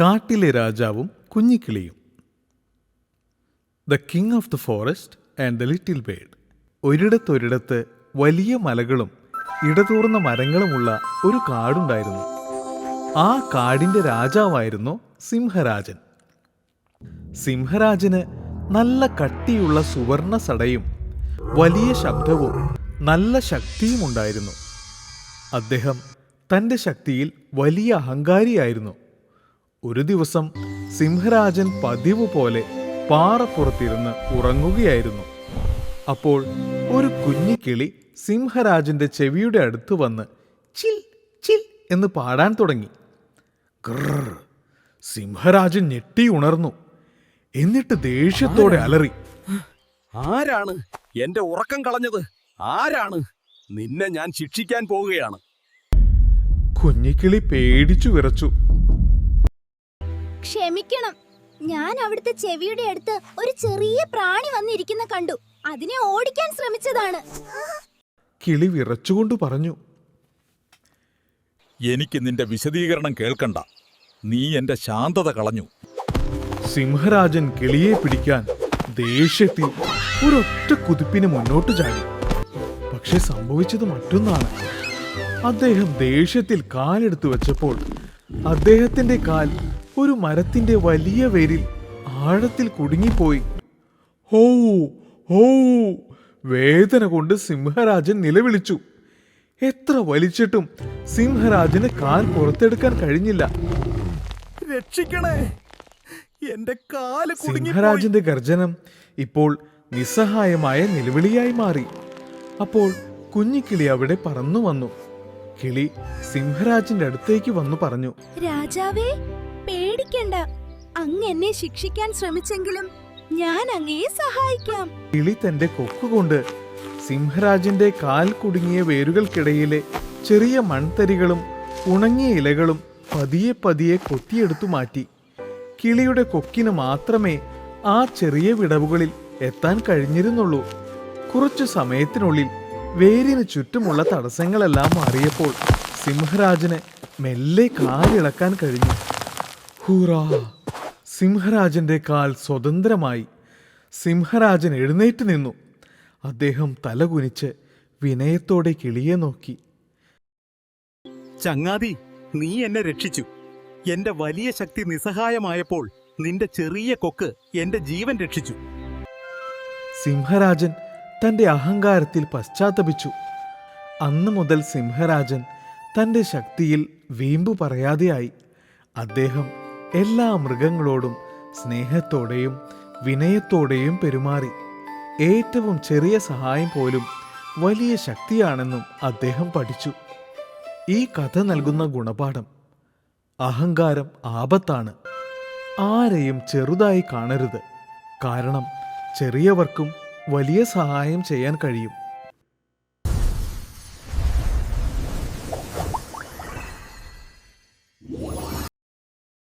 കാട്ടിലെ രാജാവും കുഞ്ഞിക്കിളിയും. The king of the forest and the little bird ഒരിടത്തൊരിടത്ത് വലിയ മലകളും ഇടതൂർന്ന മരങ്ങളുമുള്ള ഒരു കാടുണ്ടായിരുന്നു. ആ കാടിന്റെ രാജാവായിരുന്നു സിംഹരാജൻ. സിംഹരാജന് നല്ല കട്ടിയുള്ള സുവർണ സടയും വലിയ ശബ്ദവും നല്ല ശക്തിയും ഉണ്ടായിരുന്നു അദ്ദേഹം തന്റെ ശക്തിയിൽ വലിയ അഹങ്കാരിയായിരുന്നു. ഒരു ദിവസം സിംഹരാജൻ പതിവ് പോലെ പാറപ്പുറത്തിരുന്ന് ഉറങ്ങുകയായിരുന്നു. അപ്പോൾ ഒരു കുഞ്ഞിക്കിളി സിംഹരാജന്റെ ചെവിയുടെ അടുത്ത് വന്ന് ചിൽ ചിൽ എന്ന് പാടാൻ തുടങ്ങി. ഗ്രർ സിംഹരാജൻ ഞെട്ടി ഉണർന്നു. എന്നിട്ട് ദേഷ്യത്തോടെ അലറി. ആരാണ്? എന്റെ ഉറക്കം കളഞ്ഞത് ആരാണ്? നിന്നെ ഞാൻ ശിക്ഷിക്കാൻ പോവുകയാണ്. കുഞ്ഞിക്കിളി പേടിച്ചു വിറച്ചു. ക്ഷമിക്കണം. ഞാൻ അവിടുത്തെ ചെവിയുടെ അടുത്ത് ഒരു ചെറിയ പ്രാണി വന്നിരിക്കുന്ന കണ്ടു. അതിനെ ഓടിക്കാൻ ശ്രമിച്ചതാണ്. കിളി വിറച്ചുകൊണ്ട് പറഞ്ഞു എനിക്ക് നിന്റെ വിശദീകരണം കേൾക്കണ്ട. നീ എന്റെ ശാന്തത കളഞ്ഞു. സിംഹരാജൻ കിളിയെ പിടിക്കാൻ ദേഷ്യത്തിൽ ഒരൊറ്റ കുതിപ്പിന് മുന്നോട്ട് ചാടി. പക്ഷെ സംഭവിച്ചത് മറ്റൊന്നാണ്. അദ്ദേഹം ദേഷ്യത്തിൽ കാലെടുത്തു വെച്ചപ്പോൾ അദ്ദേഹത്തിന്റെ കാൽ ഒരു മരത്തിന്റെ വലിയ വേരിൽ ആഴത്തിൽ കുടുങ്ങിപ്പോയി. ഹോ ഹോ വേദന കൊണ്ട് സിംഹരാജൻ നിലവിളിച്ചു. എത്ര വലിച്ചിട്ടും സിംഹരാജന് കാൽ പുറത്തെടുക്കാൻ കഴിഞ്ഞില്ല. രക്ഷിക്കണേ എന്റെ കാൽ കുടുങ്ങി സിംഹരാജന്റെ ഗർജനം ഇപ്പോൾ നിസ്സഹായമായ നിലവിളിയായി മാറി. അപ്പോൾ കുഞ്ഞിക്കിളി അവിടെ പറന്നു വന്നു കിളി സിംഹരാജന്റെ അടുത്തേക്ക് വന്നു പറഞ്ഞു. രാജാവേ പേടിക്കണ്ട. അങ്ങ് എന്നെ ശിക്ഷിക്കാൻ ശ്രമിച്ചെങ്കിലും ഞാൻ അങ്ങയെ സഹായിക്കാം. കിളി തന്റെ കൊക്കുകൊണ്ട് സിംഹരാജിന്റെ കാൽ കുടുങ്ങിയ വേരുകൾക്കിടയിലെ ചെറിയ മൺതരികളും ഉണങ്ങിയ ഇലകളും പതിയെ പതിയെ കൊത്തിയെടുത്തു മാറ്റി. കിളിയുടെ കൊക്കിന് മാത്രമേ ആ ചെറിയ വിടവുകളിൽ എത്താൻ കഴിഞ്ഞിരുന്നുള്ളൂ. കുറച്ചു സമയത്തിനുള്ളിൽ വേരിന് ചുറ്റുമുള്ള തടസ്സങ്ങളെല്ലാം മാറിയപ്പോൾ സിംഹരാജന് മെല്ലെ കാലിളക്കാൻ കഴിഞ്ഞു. ഹൂറാ. സിംഹരാജന്റെ കാൽ സ്വതന്ത്രമായി. സിംഹരാജൻ എഴുന്നേറ്റ് നിന്നു. അദ്ദേഹം തലകുനിച്ച് വിനയത്തോടെ കിളിയെ നോക്കി. ചങ്ങാതി നീ എന്നെ രക്ഷിച്ചു. എന്റെ വലിയ ശക്തി നിസ്സഹായമായപ്പോൾ നിന്റെ ചെറിയ കൊക്ക് എന്റെ ജീവൻ രക്ഷിച്ചു. സിംഹരാജൻ തന്റെ അഹങ്കാരത്തിൽ പശ്ചാത്തപിച്ചു. അന്നു മുതൽ സിംഹരാജൻ തന്റെ ശക്തിയിൽ വീമ്പു പറയാതെയായി. അദ്ദേഹം എല്ലാ മൃഗങ്ങളോടും സ്നേഹത്തോടെയും വിനയത്തോടെയും പെരുമാറി. ഏറ്റവും ചെറിയ സഹായം പോലും വലിയ ശക്തിയാണെന്നും അദ്ദേഹം പഠിച്ചു. ഈ കഥ നൽകുന്ന ഗുണപാഠം അഹങ്കാരം ആപത്താണ്. ആരെയും ചെറുതായി കാണരുത്. കാരണം ചെറിയവർക്കും വലിയ സഹായം ചെയ്യാൻ കഴിയും.